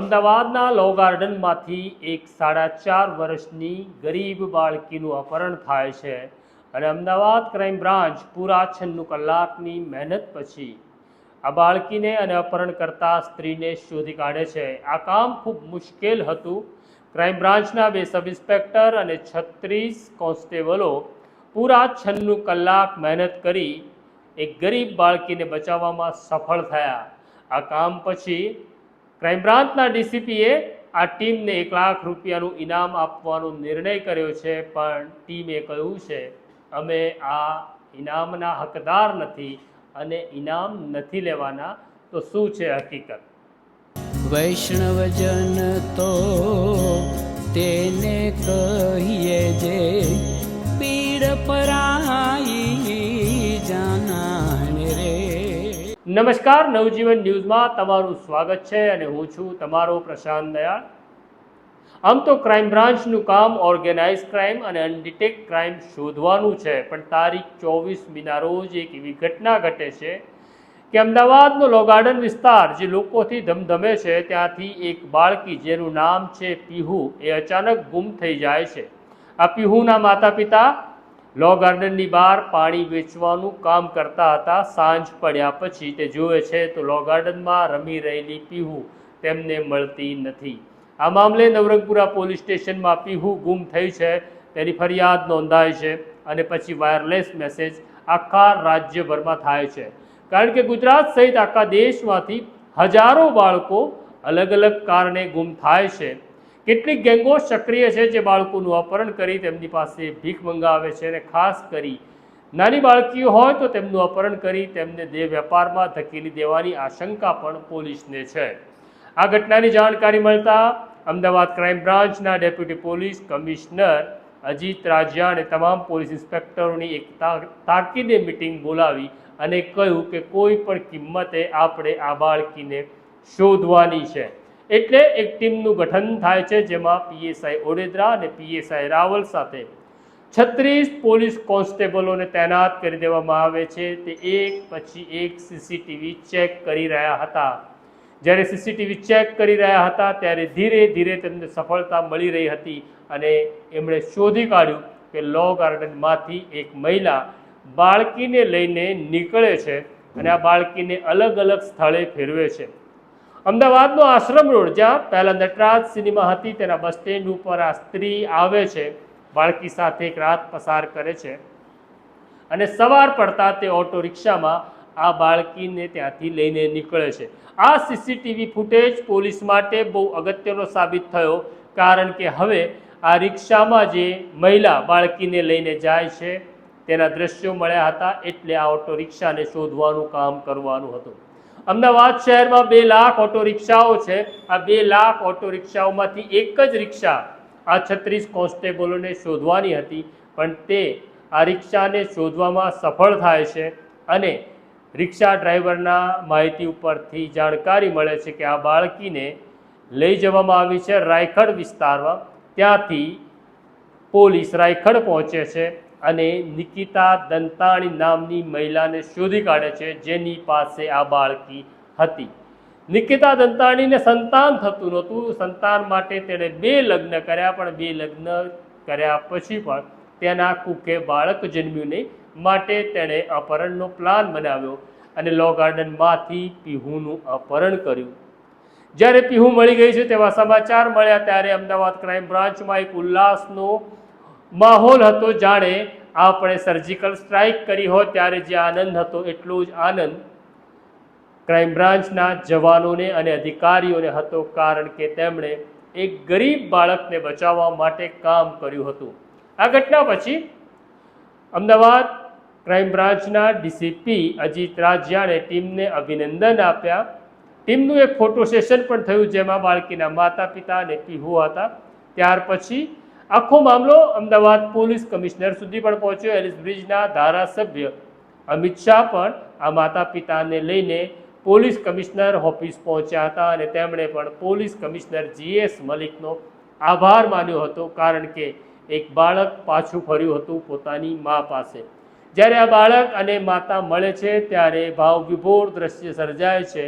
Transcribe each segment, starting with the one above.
અમદાવાદના લો ગાર્ડનમાંથી એક સાડા ચાર વર્ષની ગરીબ બાળકીનું અપહરણ થાય છે અને અમદાવાદ ક્રાઇમ બ્રાન્ચ પૂરા છન્નું કલાકની મહેનત પછી આ બાળકીને અને અપહરણ કરતા સ્ત્રીને શોધી કાઢે છે. આ કામ ખૂબ મુશ્કેલ હતું. ક્રાઇમ બ્રાન્ચના બે સબ ઇન્સ્પેક્ટર અને છત્રીસ કોન્સ્ટેબલો પૂરા છન્નું કલાક મહેનત કરી એક ગરીબ બાળકીને બચાવવામાં સફળ થયા. આ કામ પછી ક્રાઇમ બ્રાન્ચના ડીસીપીએ આ ટીમને એક લાખ રૂપિયાનું ઇનામ આપવાનો નિર્ણય કર્યો છે, પણ ટીમે કહ્યું છે, અમે આ ઇનામના હકદાર નથી અને ઇનામ નથી લેવાના, તો શું છે હકીકત? વૈષ્ણવજન તો તેને કહીએ જે પીડ રે. નમસ્કાર, નવજીવન ન્યૂઝમાં તમારું સ્વાગત છે અને હું છું તમારો પ્રશાંત દયાળ. આમ તો ક્રાઇમ બ્રાન્ચનું કામ ઓર્ગેનાઇઝ ક્રાઇમ અને અનડિટેક ક્રાઇમ શોધવાનું છે, પણ તારીખ ચોવીસમીના રોજ એક એવી ઘટના ઘટે છે કે અમદાવાદનો લો ગાર્ડન વિસ્તાર જે લોકોથી ધમધમે છે, ત્યાંથી એક બાળકી જેનું નામ છે પીહુ, એ અચાનક ગુમ થઈ જાય છે. આ પીહુના માતા પિતા લો ગાર્ડનની બહાર પાણી વેચવાનું કામ કરતા હતા. સાંજ પડ્યા પછી તે જુએ છે તો લો ગાર્ડનમાં રમી રહેલી પીહુ તેમને મળતી નથી. આ મામલે નવરંગપુરા પોલીસ સ્ટેશનમાં પીહુ ગુમ થઈ છે. તેની ફરિયાદ નોંધાય છે અને પછી વાયરલેસ મેસેજ આખા રાજ્યભરમાં થાય છે. કારણ કે ગુજરાત સહિત આખા દેશમાંથી હજારો બાળકો અલગ અલગ કારણે ગુમ થાય છે. કેટલીક ગેંગો સક્રિય છે જે બાળકોનું અપહરણ કરી તેમની પાસે ભીખ મંગાવે છે અને ખાસ કરી નાની બાળકીઓ હોય તો તેમનું અપહરણ કરી તેમને દેહ વેપારમાં ધકેલી દેવાની આશંકા પણ પોલીસને છે. આ ઘટનાની જાણકારી મળતા અમદાવાદ ક્રાઇમ બ્રાન્ચના deputy police commissioner Ajit Rajian અને તમામ પોલીસ ઇન્સ્પેક્ટરોની એક તાકીદે મિટિંગ બોલાવી અને કહ્યું કે કોઈ પણ કિંમતે આપણે આ બાળકીને શોધવાની છે. એટલે એક ટીમનું ગઠન થાય છે જેમાં પીએસઆઈ ઓડેદરા અને પીએસઆઈ રાવલ સાથે. છત્રીસ પોલીસ કોન્સ્ટેબલોને તૈનાત કરી દેવામાં આવે છે. તે એક પછી એક સીસીટીવી ચેક કરી રહ્યા હતા. જ્યારે સીસીટીવી ચેક કરી રહ્યા હતા ત્યારે ધીરે ધીરે તેમને સફળતા મળી રહી હતી અને એમણે શોધી કાઢ્યું કે લો ગાર્ડનમાંથી એક મહિલા બાળકીને લઈને નીકળે છે અને આ બાળકીને અલગ અલગ સ્થળે ફેરવે છે. અમદાવાદનો આશ્રમ રોડ જ્યાં પહેલાં નટરાજ સિનેમા હતી, તેના બસ સ્ટેન્ડ ઉપર આ સ્ત્રી આવે છે, બાળકી સાથે એક રાત પસાર કરે છે અને સવાર પડતા તે ઓટો રિક્ષામાં આ બાળકીને ત્યાંથી લઈને નીકળે છે. આ સીસીટીવી ફૂટેજ પોલીસ માટે બહુ અગત્યનો સાબિત થયો, કારણ કે હવે આ રિક્ષામાં જે મહિલા બાળકીને લઈને જાય છે, તેના દ્રશ્યો મળ્યા હતા, એટલે આ ઓટો રિક્ષાને શોધવાનું કામ કરવાનું હતું. અમદાવાદ શહેરમાં બે લાખ ઓટો રિક્ષાઓ છે. આ બે લાખ ઓટો રિક્ષાઓમાંથી એક જ રિક્ષા આ છત્રીસ કોન્સ્ટેબલોને શોધવાની હતી. પણ તે આ રિક્ષાને શોધવામાં સફળ થાય છે અને રિક્ષા ડ્રાઈવરના માહિતી ઉપરથી જાણકારી મળે છે કે આ બાળકીને લઈ જવામાં આવી છે રાયખડ વિસ્તારમાં. ત્યાંથી પોલીસ રાયખડ પહોંચે છે. અને નિકિતા દંતાણી નામની મહિલાને શોધી કાઢે છે, જેની પાસે આ બાળકી હતી. નિકિતા દંતાણીને સંતાન થતું નહોતું. સંતાન માટે તેણે બે લગ્ન કર્યા, પણ બે લગ્ન કર્યા પછી પણ તેના કુકે બાળક જન્મ્યું નહીં. માટે તેણે અપહરણનો પ્લાન બનાવ્યો અને લો ગાર્ડનમાંથી પીહુનું અપહરણ કર્યું. જ્યારે પીહુ મળી ગઈ છે તેવા સમાચાર મળ્યા ત્યારે અમદાવાદ ક્રાઇમ બ્રાન્ચમાં એક ઉલ્લાસનો માહોલ હતો જાણે આપણે સર્જિકલ સ્ટ્રાઇક કરી હોય ત્યારે જે આનંદ હતો, એટલો જ આનંદ ક્રાઇમ બ્રાન્ચના જવાનોને અને અધિકારીઓને હતો, કારણ કે તેમણે એક ગરીબ બાળકને બચાવવા માટે કામ કર્યું હતું. આ ઘટના પછી અમદાવાદ ક્રાઇમ બ્રાન્ચના ડીસીપી અજીત રાજ્યાને ટીમને અભિનંદન આપ્યા. ટીમનું એક ફોટો સેશન પણ થયું, જેમાં બાળકીના માતા પિતા અને પીહુ હતા. ત્યાર પછી આખો મામલો અમદાવાદ પોલીસ કમિશનર સુધી પણ પહોંચ્યો. એલિસ બ્રિજના ધારાસભ્ય અમિત શાહ પણ આ માતા પિતાને લઈને પોલીસ કમિશનર ઓફિસ પહોંચ્યા હતા અને તેમણે પણ પોલીસ કમિશનર જીએસ મલિકનો આભાર માન્યો હતો કારણ કે એક બાળક પાછું ફર્યું હતું પોતાની મા પાસે. જ્યારે આ બાળક અને માતા મળે છે ત્યારે ભાવ વિભોર દ્રશ્ય સર્જાય છે.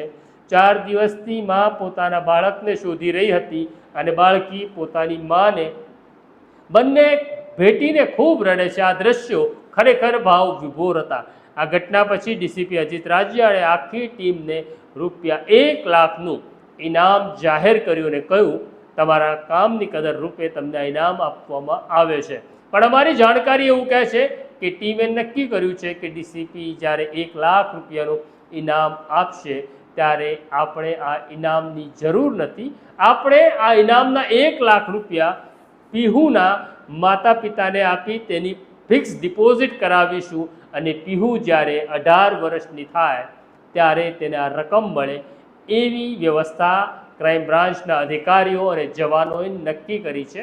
ચાર દિવસથી મા પોતાના બાળકને શોધી રહી હતી અને બાળકી પોતાની માને બંને ભેટીને ખૂબ રડે છે. આ દ્રશ્યો ખરેખર ભાવ વિભોર હતા. આ ઘટના પછી ડીસીપી અજીત રાજ્યાએ આખી ટીમને રૂપિયા એક લાખનું ઇનામ જાહેર કર્યું અને કહ્યું, તમારા કામની કદર રૂપે તમને ઇનામ આપવામાં આવે છે. પણ અમારી જાણકારી એવું કહે છે કે ટીમે નક્કી કર્યું છે કે ડીસીપી જ્યારે એક લાખ રૂપિયાનું ઇનામ આપશે, ત્યારે આપણે આ ઇનામની જરૂર નથી. આપણે આ ઇનામના એક લાખ રૂપિયા પીહુના માતા પિતાને આપી તેની ફિક્સ ડિપોઝિટ કરાવીશું અને પીહુ જ્યારે અઢાર વર્ષની થાય ત્યારે તેને આ રકમ મળે એવી વ્યવસ્થા ક્રાઇમ બ્રાન્ચના અધિકારીઓ અને જવાનોએ નક્કી કરી છે.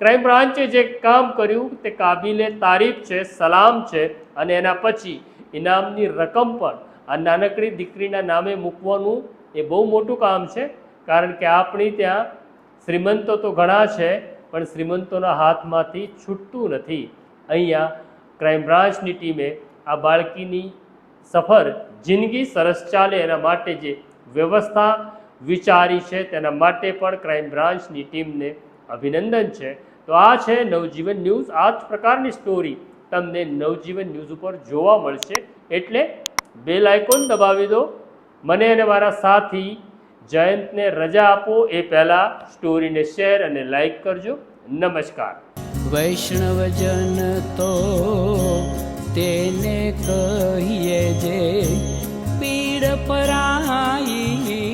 ક્રાઇમ બ્રાન્ચે જે કામ કર્યું તે કાબિલે તારીફ છે, સલામ છે અને એના પછી ઇનામની રકમ પણ આ નાનકડી દીકરીના નામે મૂકવાનું એ બહુ મોટું કામ છે. કારણ કે આપણી ત્યાં શ્રીમંતો તો ઘણા છે પણ શ્રીમંતોના હાથમાંથી છૂટતું નથી. અહીંયા ક્રાઇમ બ્રાન્ચની ટીમે આ બાળકીની સફર જિંદગી સરસ ચાલે એના માટે જે વ્યવસ્થા વિચારી છે તેના માટે પણ ક્રાઇમ બ્રાન્ચની ટીમને અભિનંદન છે. તો આ છે નવજીવન ન્યૂઝ. આ જ પ્રકારની સ્ટોરી તમને નવજીવન ન્યૂઝ ઉપર જોવા મળશે. એટલે બેલ આઇકોન દબાવી દો. મને અને મારા સાથી જયંતને રજા આપો એ પહેલાં સ્ટોરીને શેર અને લાઈક કરજો. નમસ્કાર. વૈષ્ણવજન તો તેને કહીએ જે પીડ પરાઈ